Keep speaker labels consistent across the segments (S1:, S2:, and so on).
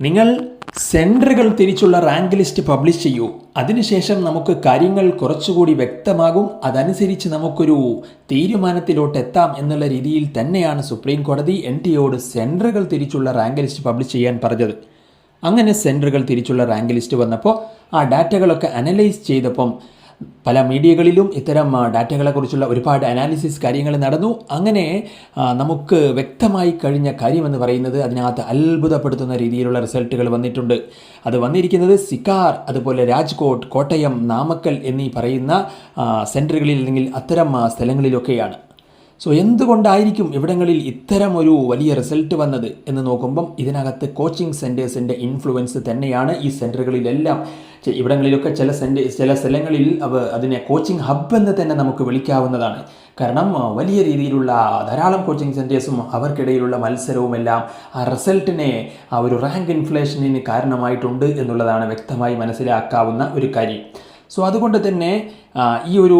S1: നിങ്ങൾ സെന്ററുകൾ തിരിച്ചുള്ള റാങ്ക് ലിസ്റ്റ് പബ്ലിഷ് ചെയ്യൂ. അതിനുശേഷം നമുക്ക് കാര്യങ്ങൾ കുറച്ചുകൂടി വ്യക്തമാകും. അതനുസരിച്ച് നമുക്കൊരു തീരുമാനത്തിലോട്ട് എത്താം എന്നുള്ള രീതിയിൽ തന്നെയാണ് സുപ്രീം കോടതി എൻ ടി ഒയോട് സെന്ററുകൾ തിരിച്ചുള്ള റാങ്ക് ലിസ്റ്റ് പബ്ലിഷ് ചെയ്യാൻ പറഞ്ഞത്. അങ്ങനെ സെന്ററുകൾ തിരിച്ചുള്ള റാങ്ക് ലിസ്റ്റ് വന്നപ്പോൾ ആ ഡാറ്റകളൊക്കെ അനലൈസ് ചെയ്തപ്പം പല മീഡിയകളിലും ഇത്തരം ഡാറ്റകളെക്കുറിച്ചുള്ള ഒരുപാട് അനാലിസിസ് കാര്യങ്ങൾ നടന്നു. അങ്ങനെ നമുക്ക് വ്യക്തമായി കഴിഞ്ഞ കാര്യമെന്ന് പറയുന്നത് അതിനകത്ത് അത്ഭുതപ്പെടുത്തുന്ന രീതിയിലുള്ള റിസൾട്ടുകൾ വന്നിട്ടുണ്ട്. അത് വന്നിരിക്കുന്നത് സിക്കാർ അതുപോലെ രാജ്കോട്ട് കോട്ടയം നാമക്കൽ എന്നീ പറയുന്ന സെന്ററുകളിൽ അല്ലെങ്കിൽ അത്തരം സ്ഥലങ്ങളിലൊക്കെയാണ്. സോ എന്തുകൊണ്ടായിരിക്കും ഇവിടങ്ങളിൽ ഇത്തരം ഒരു വലിയ റിസൾട്ട് വന്നത് എന്ന് നോക്കുമ്പം ഇതിനകത്ത് കോച്ചിങ് സെന്റേഴ്സിന്റെ ഇൻഫ്ലുവൻസ് തന്നെയാണ് ഈ സെന്ററുകളിലെല്ലാം ഇവിടങ്ങളിലൊക്കെ ചില സെന്റ ചില സ്ഥലങ്ങളിൽ അവ അതിനെ കോച്ചിങ് ഹബ്ബ് എന്ന് തന്നെ നമുക്ക് വിളിക്കാവുന്നതാണ്. കാരണം വലിയ രീതിയിലുള്ള ധാരാളം കോച്ചിങ് സെന്റേഴ്സും അവർക്കിടയിലുള്ള മത്സരവുമെല്ലാം ആ റിസൾട്ടിനെ ആ ഒരു റാങ്ക് ഇൻഫ്ലേഷനിന് കാരണമായിട്ടുണ്ട് എന്നുള്ളതാണ് വ്യക്തമായി മനസ്സിലാക്കാവുന്ന ഒരു കാര്യം. സോ അതുകൊണ്ട് തന്നെ ഈ ഒരു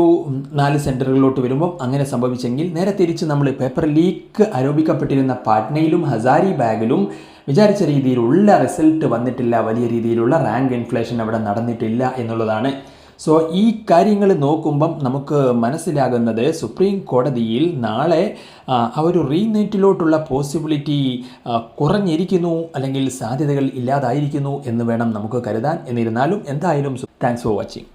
S1: നാല് സെന്ററുകളിലോട്ട് വരുമ്പം അങ്ങനെ സംഭവിച്ചെങ്കിൽ നേരെ തിരിച്ച് നമ്മൾ പേപ്പർ ലീക്ക് ആരോപിക്കപ്പെട്ടിരുന്ന പാട്നയിലും ഹസാരി ബാഗിലും വിചാരിച്ച രീതിയിലുള്ള റിസൾട്ട് വന്നിട്ടില്ല വലിയ രീതിയിലുള്ള റാങ്ക് ഇൻഫ്ലേഷൻ അവിടെ നടന്നിട്ടില്ല എന്നുള്ളതാണ്. സോ ഈ കാര്യങ്ങൾ നോക്കുമ്പം നമുക്ക് മനസ്സിലാകുന്നത് സുപ്രീം കോടതിയിൽ നാളെ ആ, ഒരു റീനേറ്റിലോട്ടുള്ള പോസിബിലിറ്റി കുറഞ്ഞിരിക്കുന്നു അല്ലെങ്കിൽ സാധ്യതകൾ ഇല്ലാതായിരിക്കുന്നു എന്ന് വേണം നമുക്ക് കരുതാൻ. എന്നിരുന്നാലും എന്തായാലും താങ്ക്സ് ഫോർ വാച്ചിങ്